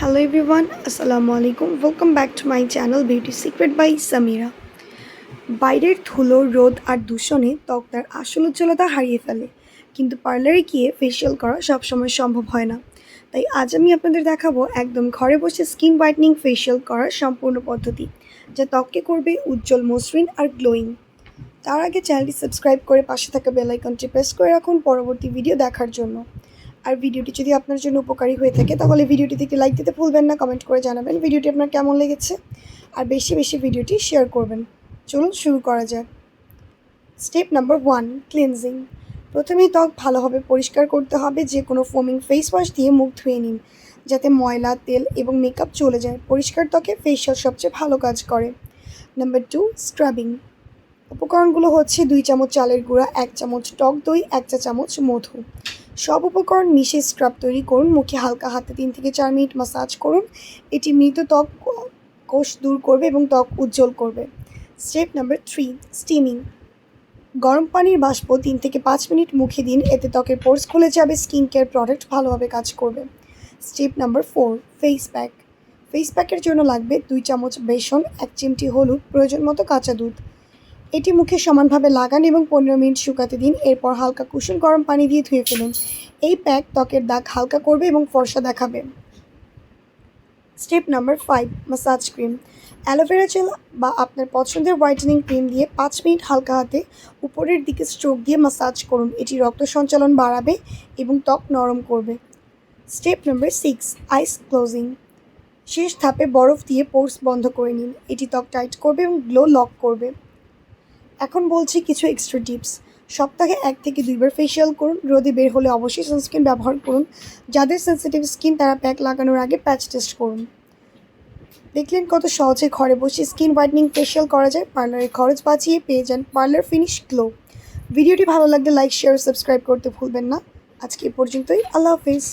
Hello everyone আসসালামু আলাইকুম welcome back to my channel beauty secret by Samira বাইরের ধুলো, রোদ আর দূষণে ত্বক তার আসল উজ্জ্বলতা হারিয়ে ফেলে। কিন্তু পার্লারে গিয়ে ফেসিয়াল করা সবসময় সম্ভব হয় না। তাই আজ আমি আপনাদের দেখাবো একদম ঘরে বসে স্কিন হোয়াইটনিং ফেসিয়াল করার সম্পূর্ণ পদ্ধতি, যা ত্বককে করবে উজ্জ্বল মসৃণ আর গ্লোয়িং তার আগে চ্যানেলটি সাবস্ক্রাইব করে পাশে থাকা বেল আইকনটি প্রেস করে রাখুন পরবর্তী ভিডিও দেখার জন্য। আর ভিডিওটি যদি আপনার জন্য উপকারী হয়ে থাকে, তাহলে ভিডিওটিতে একটি লাইক দিতে ভুলবেন না কমেন্ট করে জানাবেন ভিডিওটি আপনার কেমন লেগেছে। আর বেশি বেশি ভিডিওটি শেয়ার করবেন। চলুন শুরু করা যাক। স্টেপ নাম্বার ওয়ান ক্লিনজিং প্রথমেই ত্বক ভালোভাবে পরিষ্কার করতে হবে, যে কোনো ফোমিং ফেস ওয়াশ দিয়ে মুখ ধুয়ে নিন, যাতে ময়লা, তেল এবং মেকআপ চলে যায়। পরিষ্কার ত্বকে ফেসিয়াল সবচেয়ে ভালো কাজ করে। নাম্বার টু স্ক্রাবিং উপকরণগুলো হচ্ছে দুই চামচ চালের গুঁড়া, এক চামচ টক দই, এক চা চামচ মধু। সব উপকরণ মিশিয়ে স্ক্রাব তৈরি করুন, মুখে হালকা হাতে তিন থেকে চার মিনিট মাসাজ করুন। এটি মৃত ত্বক কোষ দূর করবে এবং ত্বক উজ্জ্বল করবে। স্টেপ নাম্বার থ্রি স্টিমিং গরম পানির বাষ্প তিন থেকে পাঁচ মিনিট মুখে দিন, এতে ত্বকের পোর্স খুলে যাবে স্কিন কেয়ার প্রোডাক্ট ভালোভাবে কাজ করবে। Step number four face pack face প্যাকের জন্য লাগবে দুই চামচ বেসন, এক চিমটি হলুদ, প্রয়োজন মতো কাঁচা দুধ। এটি মুখে সমানভাবে লাগান এবং পনেরো মিনিট শুকাতে দিন, এরপর হালকা কুসুম গরম পানি দিয়ে ধুয়ে ফেলুন। এই প্যাক ত্বকের দাগ হালকা করবে এবং ফর্সা দেখাবে। Step number five, massage cream. Aloe vera gel বা আপনার পছন্দের হোয়াইটেনিং ক্রিম দিয়ে পাঁচ মিনিট হালকা হাতে উপরের দিকে স্ট্রোক দিয়ে মাসাজ করুন। এটি রক্ত সঞ্চালন বাড়াবে এবং ত্বক নরম করবে। Step number six, ice closing. শেষ ধাপে বরফ দিয়ে পোর্স বন্ধ করে নিন। এটি ত্বক টাইট করবে এবং গ্লো লক করবে। এখন বলছি কিছু এক্সট্রা টিপস সপ্তাহে এক থেকে দুইবার ফেসিয়াল করুন, রোদে বের হলে অবশ্যই সানস্ক্রিন ব্যবহার করুন। যাদের সেন্সিটিভ স্কিন তারা প্যাক লাগানোর আগে প্যাচ টেস্ট করুন। দেখলেন কত সহজে ঘরে বসে স্কিন হোয়াইটনিং ফেসিয়াল করা যায় পার্লারের খরচ বাঁচিয়ে পেয়ে যান পার্লার ফিনিশ গ্লো ভিডিওটি ভালো লাগলে লাইক শেয়ার সাবস্ক্রাইব করতে ভুলবেন না। আজকে পর্যন্তই, আল্লাহ হাফিজ।